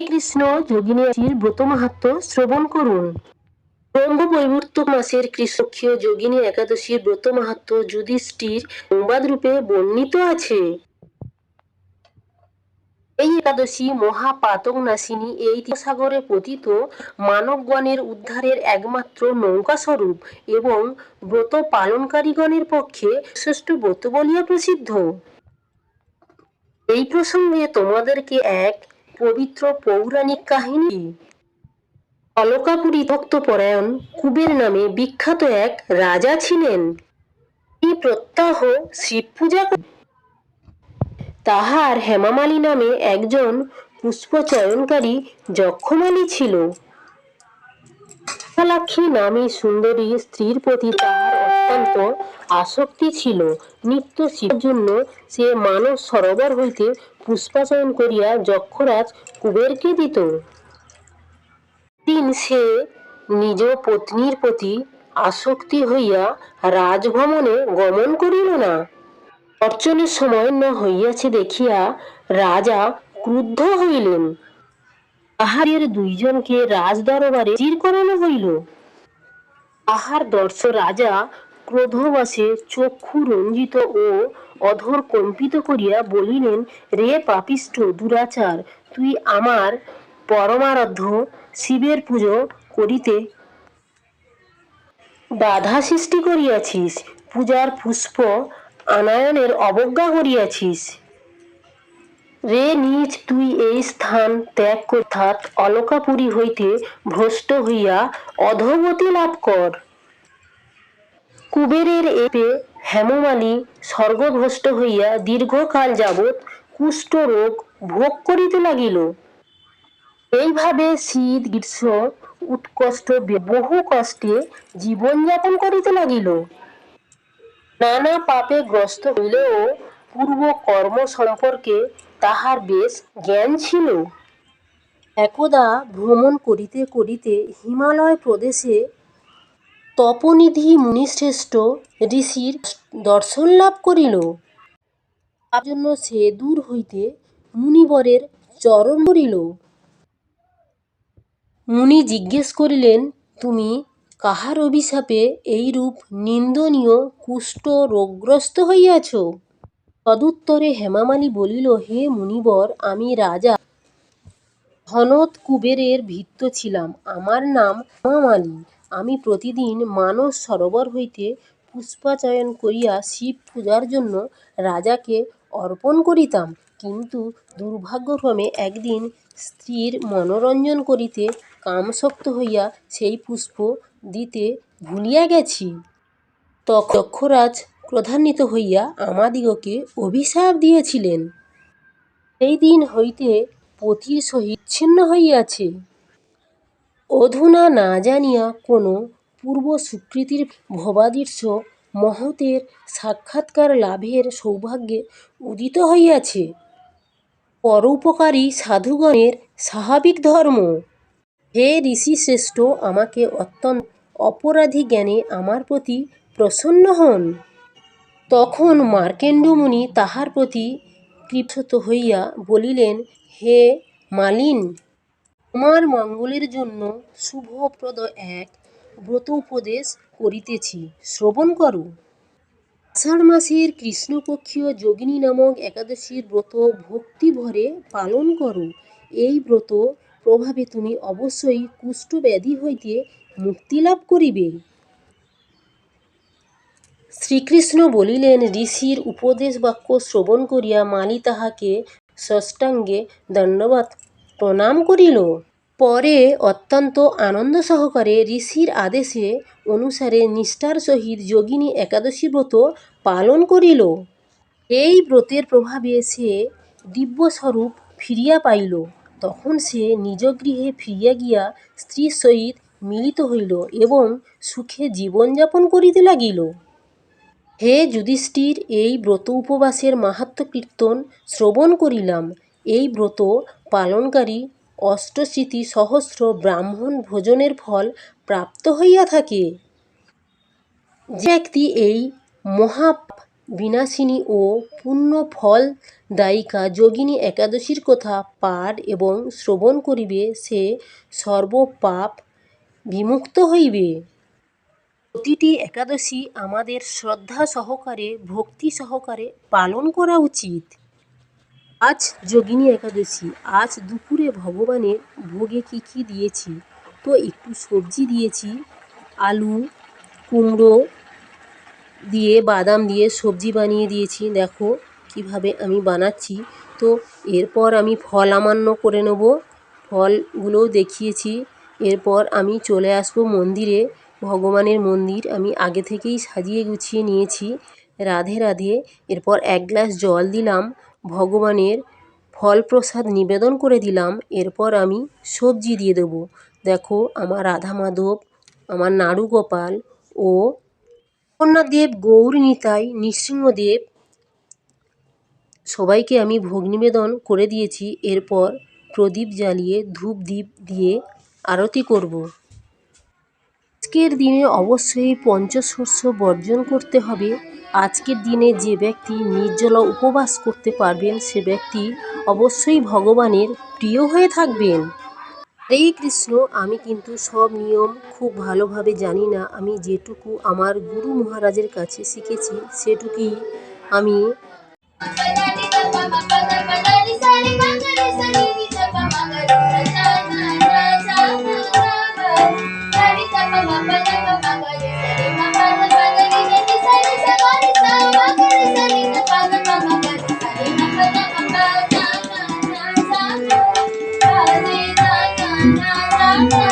কৃষ্ণ যোগিনীর ব্রত মাহাত্ম শ্রবণ করুন। ব্রহ্মবৈবর্ত মাসের কৃষ্ণক্ষীয় যোগিনী একাদশীর ব্রত মাহাত্ম যুধিষ্ঠির সংবাদ রূপে বর্ণিত আছে। এই একাদশী মহাপাতক নাসিনী এই সাগরে পতিত মানবগণের উদ্ধারের একমাত্র নৌকা স্বরূপ এবং ব্রত পালনকারীগণের পক্ষে শ্রেষ্ঠ ব্রত বলিয়া প্রসিদ্ধ। এই প্রসঙ্গে তোমাদেরকে এক পবিত্র পৌরাণিক কাহিনী। অলকাপুরী ভক্তপরায়ণ কুবের নামে বিখ্যাত এক রাজা ছিলেন। তিনি প্রত্যাহ শিব পূজা তাহার হেমামালী নামে একজন পুষ্পচয়নকারী যক্ষমালী ছিল। নামী সুন্দরী স্ত্রীর প্রতি তাহার অত্যন্ত আসক্তি ছিল। নিত্য শিবের জন্য সে মানব সরোবর হইতে পুষ্পাচয়ন করিয়া যক্ষরাজ কুবেরকে দিত। দিন সে নিজ পত্নীর প্রতি আসক্তি হইয়া রাজভবনে গমন করিল না। অর্চনের সময় না হইয়াছে দেখিয়া রাজা ক্রুদ্ধ হইলেন। তাহাদের দুইজনকে রাজদরবারে চির করানো হইল। তাহার দর্শ রাজা ক্রোধবাসে চক্ষু রঞ্জিত ও অধর কম্পিত করিয়া বলিলেন, রে পাপিষ্ঠ দুরাচার, তুই আমার পরমারাধ্য শিবের পুজো করিতে বাধা সৃষ্টি করিয়াছিস, পূজার পুষ্প আনায়নের অবজ্ঞা করিয়াছিস। রে নিজ তুই এই স্থান ত্যাগ অর্থাৎ অলকাপুরী হইতে ভ্রষ্ট হইয়া অধোগতি লাভ কর। কুবেরের এপে হেমমালী স্বর্গভ্রষ্ট হইয়া দীর্ঘকাল যাবৎ কুষ্ঠ রোগ ভোগ করিতে লাগিল। এইভাবে শীত, গ্রীষ্ম, উৎকষ্ট, বহু কষ্টে জীবনযাপন করিতে লাগিল। নানা পাপে গ্রস্ত হইলেও পূর্ব কর্ম সম্পর্কে তাহার বেশ জ্ঞান ছিল। একদা ভ্রমণ করিতে করিতে হিমালয় প্রদেশে তপনিধি মুনিশ্রেষ্ঠ ঋষির দর্শন লাভ করিল। তার জন্য সে দূর হইতে মুনিবরের চরণ করিল মুনি জিজ্ঞেস করিলেন, তুমি কাহার অভিশাপে এইরূপ নিন্দনীয় কুষ্ঠ রোগগ্রস্ত হইয়াছ? তদুত্তরে হেমামালী বলিল, হে মুনিবর, আমি রাজা। হনত কুবেরের ভৃত্য ছিলাম। আমার নাম হেমামালী। আমি প্রতিদিন মানস সরোবর হইতে পুষ্পাচয়ন করিয়া শিব পূজার জন্য রাজাকে অর্পণ করিতাম। কিন্তু দুর্ভাগ্যক্রমে একদিন স্ত্রীর মনোরঞ্জন করিতে কামশক্ত হইয়া সেই পুষ্প দিতে ভুলিয়া গেছি। তখন যক্ষরাজ ক্রোধান্বিত হইয়া আমাদিগকে অভিশাপ দিয়েছিলেন। সেই দিন হইতে পতির সহিত ছিন্ন হইয়াছে। অধুনা না জানিয়া কোনো পূর্ব সুকৃতির ভবাদৃশ্য মহতের সাক্ষাৎকার লাভের সৌভাগ্যে উদিত হইয়াছে। পরোপকারী সাধুগণের স্বাভাবিক ধর্ম। হে ঋষিশ্রেষ্ঠ, আমাকে অত্যন্ত অপরাধী জ্ঞানে আমার প্রতি প্রসন্ন হন। তখন মার্কেণ্ড মুনি তাহার প্রতি কৃপত হইয়া বলিলেন, হে মালিন তোমার মঙ্গলের জন্য শুভপ্রদ এক ব্রত উপদেশ করিতেছি। শ্রবণ করো। আষাঢ় মাসের কৃষ্ণপক্ষীয় যোগিনী নামক একাদশীর ব্রত ভক্তিভরে পালন করো। এই ব্রত প্রভাবে তুমি অবশ্যই কুষ্ঠব্যাধি হইতে মুক্তিলাভ করিবে। শ্রীকৃষ্ণ বলিলেন, ঋষির উপদেশ বাক্য শ্রবণ করিয়া মালী তাহাকে সাষ্টাঙ্গে দণ্ডবৎ প্রণাম করিল। পরে অত্যন্ত আনন্দ সহকারে ঋষির আদেশে অনুসারে নিষ্ঠার সহিত যোগিনী একাদশী ব্রত পালন করিল। এই ব্রতের প্রভাবে সে দিব্যস্বরূপ ফিরিয়া পাইল। তখন সে নিজ গৃহে ফিরিয়া গিয়া স্ত্রীর সহিত মিলিত হইল এবং সুখে জীবনযাপন করিতে লাগিল। হে যুধিষ্ঠির, এই ব্রত উপবাসের মাহাত্ম্য কীর্তন শ্রবণ করিলাম। এই ব্রত পালনকারী অষ্টশীতি সহস্র ব্রাহ্মণ ভোজনের ফল প্রাপ্ত হইয়া থাকে। যে ব্যক্তি এই মহা বিনাশিনী ও পুণ্য ফলদায়িকা যোগিনী একাদশীর কথা পাঠ এবং শ্রবণ করিবে, সে সর্বপাপ বিমুক্ত হইবে। প্রতিটি একাদশী আমাদের শ্রদ্ধা সহকারে, ভক্তি সহকারে পালন করা উচিত। আজ যোগিনী একাদশী, আজ দুপুরে ভগবানের ভোগে কী কী দিয়েছি? তো একটু সবজি দিয়েছি, আলু, কুমড়ো দিয়ে, বাদাম দিয়ে সবজি বানিয়ে দিয়েছি। দেখো কীভাবে আমি বানাচ্ছি। তো এরপর আমি ফল আমান্য করে নেব। ফলগুলোও দেখিয়েছি। এরপর আমি চলে আসব মন্দিরে। ভগবানের মন্দির আমি আগে থেকেই সাজিয়ে গুছিয়ে নিয়েছি। রাধে রাধে। এরপর এক গ্লাস জল দিলাম। ভগবানের ফল প্রসাদ নিবেদন করে দিলাম, এরপর আমি সবজি দিয়ে দেবো। দেখো, আমার রাধা মাধব আমার নাড়ু গোপাল ও জগন্নাথদেব গৌর নিতাই নৃসিংহদেব, সবাইকে আমি ভোগ নিবেদন করে দিয়েছি। এরপর প্রদীপ জ্বালিয়ে ধূপ দ্বীপ দিয়ে আরতি করব। আজকের দিনে অবশ্যই পঞ্চশস্য বর্জন করতে হবে। আজকের দিনে যে ব্যক্তি নির্জলা উপবাস করতে পারবেন, সে ব্যক্তি অবশ্যই ভগবানের প্রিয় হয়ে থাকবেন। হরে কৃষ্ণ, আমি কিন্তু সব নিয়ম খুব ভালোভাবে জানি না। আমি যেটুকু আমার গুরু মহারাজের কাছে শিখেছি, সেটুকুই আমি Thank you.